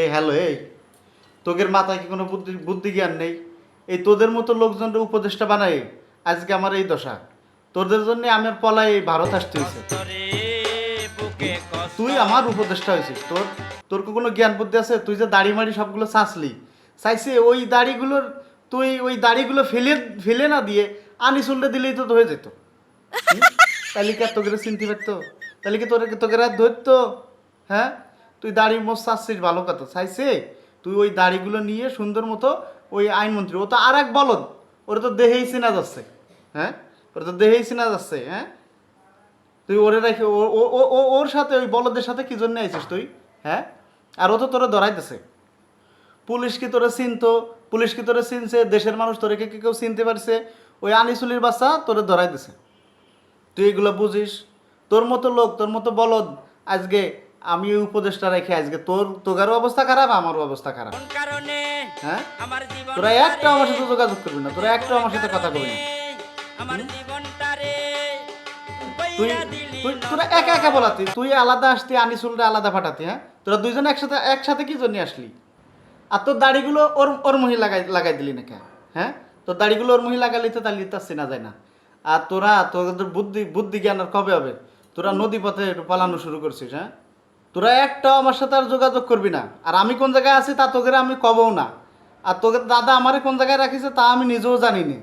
এই হ্যালো এই তোদের মাথায় কি কোনো বুদ্ধি বুদ্ধি জ্ঞান নেই? এই তোদের মতো লোকজনের উপদেশটা বানাই, আজকে আমার এই দশা। তোদের জন্য আমার পলাই এই ভারত আসতে হয়েছে তুই আমার উপদেষ্টা হয়েছিস তোর তোর কোনো জ্ঞান বুদ্ধি আছে? তুই যে দাড়ি মাড়ি সবগুলো চাষলি চাইছে ওই দাড়িগুলোর, তুই ওই দাড়িগুলো ফেলে ফেলে না দিয়ে আনি চুলটা দিলেই তো হয়ে যেত? তাহলে কি আর তোকে চিনতে পারতো? তাহলে কি তোর তোকে আর ধরতো? হ্যাঁ? তুই দাড়ি মোচ চাচ্ছিস ভালো কথা। চাইছে, তুই ওই দাড়িগুলো নিয়ে সুন্দর মতো ওই আইনমন্ত্রী, ও তো আর এক বলদ, ওরা তো দেহেই চেনা যাচ্ছে হ্যাঁ? ওরা তো দেহেই চেনা যাচ্ছে হ্যাঁ? তুই ওরে রেখে ও, ওর সাথে, ওই বলদের সাথে কি জন্য আইছিস তুই হ্যাঁ? আর ও তো তোরা ধরাইতেছে। পুলিশ কি তোরা চিনতো? পুলিশ কি তোরা চিনছে? দেশের মানুষ তোরে কি কেউ চিনতে পারছে? ওই আনিসুলির বাচ্চা তোরে ধরাইতেছে। তুই এগুলো বুঝিস? তোর মতো লোক, তোর মতো বলদ, আজকে আমি ওই উপদেশটা রেখে আজকে তোর তোগারও অবস্থা খারাপ আমারও অবস্থা খারাপ। কারণে হ্যাঁ? আমার জীবন তোরা একটা আমার সাথে যোগাযোগ করবি না তোরা একটা আমার সাথে কথা বলবি না। আমার জীবনটারে তুই তুই তোরা একা একা বলাতি তুই আলাদা আসতি আনিসুলটা আলাদা ফাটাতি হ্যাঁ? তোরা দুইজন একসাথে একসাথে কি জন্য আসলি? আর তোর দাড়িগুলো ওর ওর মহি লাগাই লাগাই দিলি না হ্যাঁ? তোর দাড়িগুলো ওর মহি লাগালি তো তাহলে তার চেনা যায় না। আর তোরা তোদের বুদ্ধি বুদ্ধি জ্ঞান আর কবে হবে? তোরা নদী পথে একটু পালানো শুরু করছিস হ্যাঁ? তোরা একটাও আমার সাথে আর যোগাযোগ করবি না। আর আমি কোন জায়গায় আছি তা তোকে আমি কবও না। আর তোকে দাদা আমারে কোন জায়গায় রাখিছে তা আমি নিজেও জানি না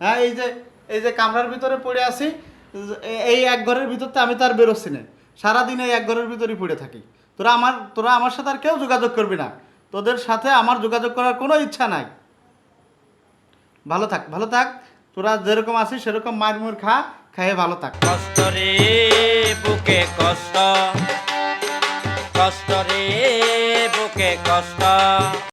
হ্যাঁ এই যে এই যে কামরার ভিতরে পড়ে আছি, এই এক ঘরের ভিতরতে আমি তো আর বেরোচ্ছি না। সারাদিন এই এক ঘরের ভিতরেই পড়ে থাকি। তোরা আমার তোরা আমার সাথে আর কেউ যোগাযোগ করবি না। তোদের সাথে আমার যোগাযোগ করার কোনো ইচ্ছা নাই। ভালো থাক ভালো থাক। তোরা যেরকম আছিস সেরকম মার মুর খা, খাইয়ে ভালো থাক। কষ্ট রে, বুকে কষ্ট। কষ্ট।